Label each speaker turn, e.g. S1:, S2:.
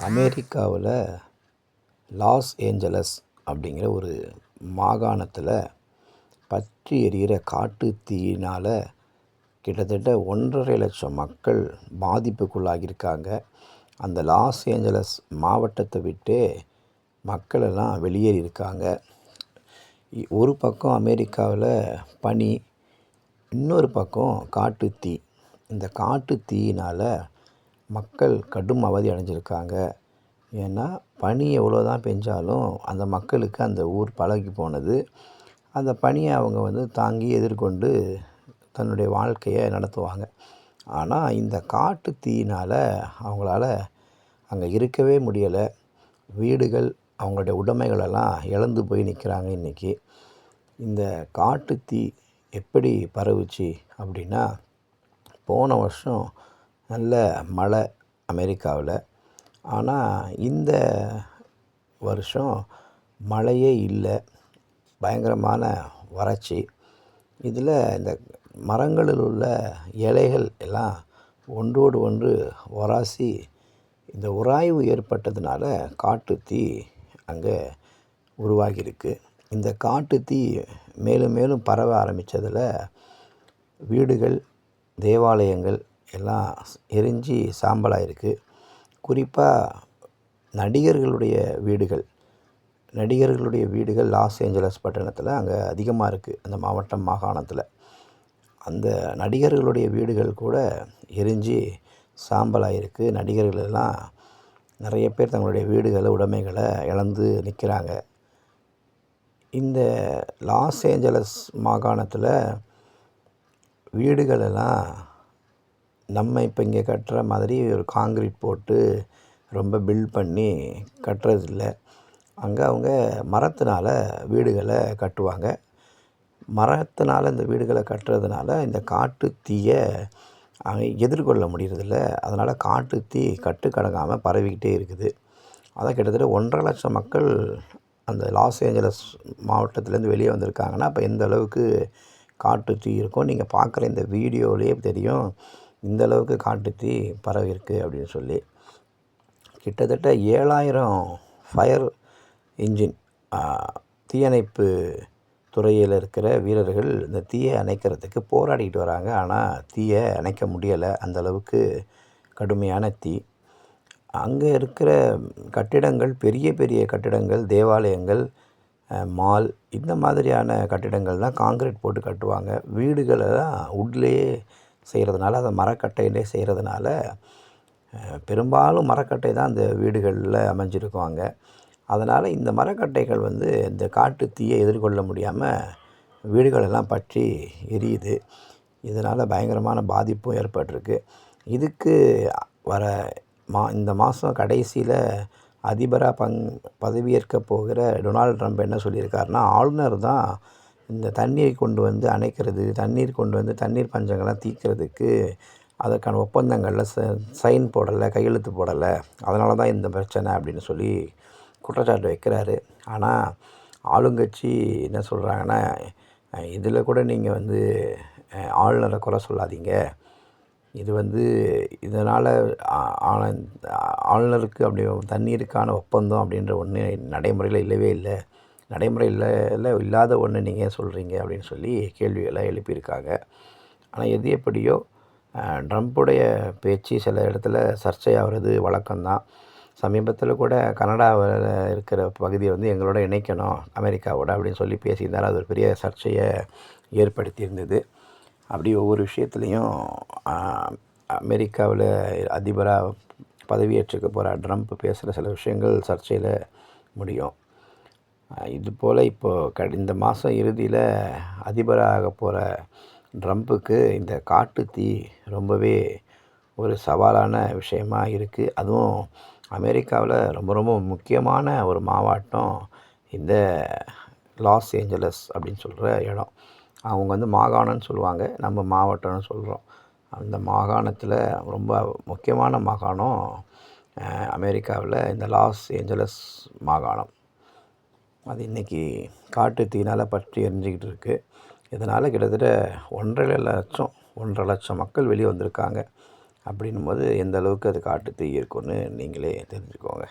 S1: அமெரிக்காவில் Los Angeles அப்படிங்கிற ஒரு மாகாணத்தில் பற்றி எரிகிற காட்டுத் தீயினால் கிட்டத்தட்ட ஒன்றரை லட்சம் மக்கள் பாதிப்புக்குள்ளாகியிருக்காங்க. அந்த லாஸ் ஏஞ்சலஸ் மாவட்டத்தை விட்டு மக்களெல்லாம் வெளியேறியிருக்காங்க ஒரு பக்கம் அமெரிக்காவில் பனி இன்னொரு பக்கம் காட்டுத்தீ இந்த காட்டு தீயினால் மக்கள் கடும் அவதி அடைஞ்சிருக்காங்க. ஏன்னா பனி எவ்வளோ தான் பெஞ்சாலும் அந்த மக்களுக்கு அந்த ஊர் பழகி போனது. அந்த பனியை அவங்க வந்து தாங்கி எதிர்கொண்டு தன்னுடைய வாழ்க்கையை நடத்துவாங்க. ஆனால் இந்த காட்டு தீயினால் அவங்களால அங்கே இருக்கவே முடியலை. வீடுகள் அவங்களுடைய உடைமைகளெல்லாம் இழந்து போய் நிற்கிறாங்க இன்றைக்கி இந்த காட்டுத்தீ எப்படி பரவுச்சு அப்படின்னா போன வருஷம் நல்ல மழை அமெரிக்காவில். ஆனால் இந்த வருஷம் மழையே இல்லை. பயங்கரமான வறட்சி. இதில் இந்த மரங்களில் உள்ள இலைகள் எல்லாம் ஒன்றோடு ஒன்று உராசி இந்த உராய்வு ஏற்பட்டதுனால தீ அங்கே உருவாகியிருக்கு. இந்த காட்டு தீ மேலும் மேலும் பரவ ஆரம்பித்ததில் வீடுகள் தேவாலயங்கள் எல்லாம் எரிஞ்சு சாம்பலாயிருக்கு. குறிப்பாக நடிகர்களுடைய வீடுகள் நடிகர்களுடைய வீடுகள் லாஸ் ஏஞ்சலஸ் பட்டணத்தில் அங்கே அதிகமாக இருக்குது அந்த மாவட்டம் மாகாணத்தில். அந்த நடிகர்களுடைய வீடுகள் கூட எரிஞ்சு சாம்பலாயிருக்கு. நடிகர்கள் எல்லாம் நிறைய பேர் தங்களுடைய வீடுகளை உடைமைகளை இழந்து நிற்கிறாங்க இந்த லாஸ் ஏஞ்சலஸ் மாகாணத்தில் வீடுகளெல்லாம் நம்ம இப்போ இங்கே கட்டுற மாதிரி ஒரு காங்கிரீட் போட்டு ரொம்ப பில்ட் பண்ணி கட்டுறதில்ல. அங்கே அவங்க மரத்தினால வீடுகளை கட்டுவாங்க. மரத்தினால இந்த வீடுகளை கட்டுறதுனால இந்த காட்டு தீயை அவங்க எதிர்கொள்ள முடியறதில்ல. அதனால் காட்டு தீ கட்டுக்கடங்காமல் பரவிக்கிட்டே இருக்குது. அதான் கிட்டத்தட்ட ஒன்றரை லட்சம் மக்கள் அந்த லாஸ் ஏஞ்சலஸ் மாவட்டத்துலேருந்து வெளியே வந்திருக்காங்கன்னா அப்போ எந்த அளவுக்கு காட்டு தீ இருக்கும்? நீங்கள் பார்க்குற இந்த வீடியோலேயே தெரியும். இந்த அளவுக்கு காட்டு தீ பரவிருக்கு அப்படின்னு சொல்லி. கிட்டத்தட்ட ஏழாயிரம் ஃபயர் இன்ஜின் தீயணைப்பு துறையில் இருக்கிற வீரர்கள் இந்த தீயை அணைக்கிறதுக்கு போராடிக்கிட்டு வராங்க. ஆனால் தீயை அணைக்க முடியலை. அந்தளவுக்கு கடுமையான தீ. அங்கே இருக்கிற கட்டிடங்கள் பெரிய பெரிய கட்டிடங்கள் தேவாலயங்கள் மால் இந்த மாதிரியான கட்டிடங்கள் தான் காங்கிரீட் போட்டு கட்டுவாங்க. வீடுகளெல்லாம் உட்லேயே செய்கிறதுனால அதை மரக்கட்டையிலே செய்கிறதுனால பெரும்பாலும் மரக்கட்டை தான் அந்த வீடுகளில் அமைஞ்சிருக்கும் அங்கே. அதனால் இந்த மரக்கட்டைகள் வந்து இந்த காட்டு தீயை எதிர்கொள்ள முடியாமல் வீடுகளெல்லாம் பற்றி எரியுது. இதனால் பயங்கரமான பாதிப்பும் ஏற்பட்டிருக்கு. இதுக்கு வர மா இந்த மாதம் கடைசியில் அதிபராக பங் பதவியேற்க போகிற டொனால்டு ட்ரம்ப் என்ன சொல்லியிருக்காருன்னா ஆளுநர் தான் இந்த தண்ணீரை கொண்டு வந்து அணைக்கிறது தண்ணீர் கொண்டு வந்து தண்ணீர் பஞ்சங்கள்லாம் தீர்க்கிறதுக்கு அதற்கான ஒப்பந்தங்களில் ச சைன் போடலை கையெழுத்து போடலை. அதனால தான் இந்த பிரச்சனை அப்படின்னு சொல்லி குற்றச்சாட்டு வைக்கிறாரு. ஆனால் ஆளுங்கட்சி என்ன சொல்கிறாங்கன்னா இதில் கூட நீங்கள் வந்து ஆளுநரை குறை சொல்லாதீங்க. இது வந்து இதனால் ஆளுநருக்கு அப்படி தண்ணீருக்கான ஒப்பந்தம் அப்படின்ற ஒன்று நடைமுறையில் இல்லவே இல்லை. நடைமுறையில் இல்லை இல்லாத ஒன்று நீங்கள் ஏன் சொல்கிறீங்க அப்படின்னு சொல்லி கேள்விகளை எழுப்பியிருக்காங்க. ஆனால் எது எப்படியோ அஹ், ட்ரம்ப்புடைய பேச்சு சில இடத்துல சர்ச்சையாகிறது வழக்கம்தான். சமீபத்தில் கூட கனடாவில் இருக்கிற பகுதியை வந்து எங்களோட இணைக்கணும் அமெரிக்காவோட அப்படின்னு சொல்லி பேசியிருந்தார். அது ஒரு பெரிய சர்ச்சையை ஏற்படுத்தியிருந்தது. அப்படி ஒவ்வொரு விஷயத்துலேயும் அமெரிக்காவில் அதிபராக பதவியேற்றுக்க போகிற ட்ரம்ப் பேசுகிற சில விஷயங்கள் சர்ச்சையில் முடியும். இதுபோல் இது போல் இப்போது க இந்த மாதம் இறுதியில் அதிபராக போகிற ட்ரம்ப்புக்கு இந்த காட்டு தீ ரொம்பவே ஒரு சவாலான விஷயமா இருக்குது அதுவும் அமெரிக்காவில் ரொம்ப ரொம்ப முக்கியமான ஒரு மாவட்டம் இந்த லாஸ் ஏஞ்சலஸ் அப்படின்னு சொல்கிற இடம். அவங்க வந்து மாகாணம்னு சொல்லுவாங்க. நம்ம மாவட்டம்னு சொல்கிறோம் அந்த மாகாணத்தில் ரொம்ப முக்கியமான மாகாணம் அமெரிக்காவில் இந்த லாஸ் ஏஞ்சலஸ் மாகாணம். அது இன்றைக்கி காட்டு தீனால் பற்றி எரிஞ்சிக்கிட்டு இருக்குது இதனால் கிட்டத்தட்ட ஒன்றரை லட்சம் ஒன்றரை லட்சம் மக்கள் வெளியே வந்திருக்காங்க. அப்படின்னும் போது எந்த அளவுக்கு அது காட்டு தீ இருக்கும்னு நீங்களே தெரிஞ்சுக்கோங்க.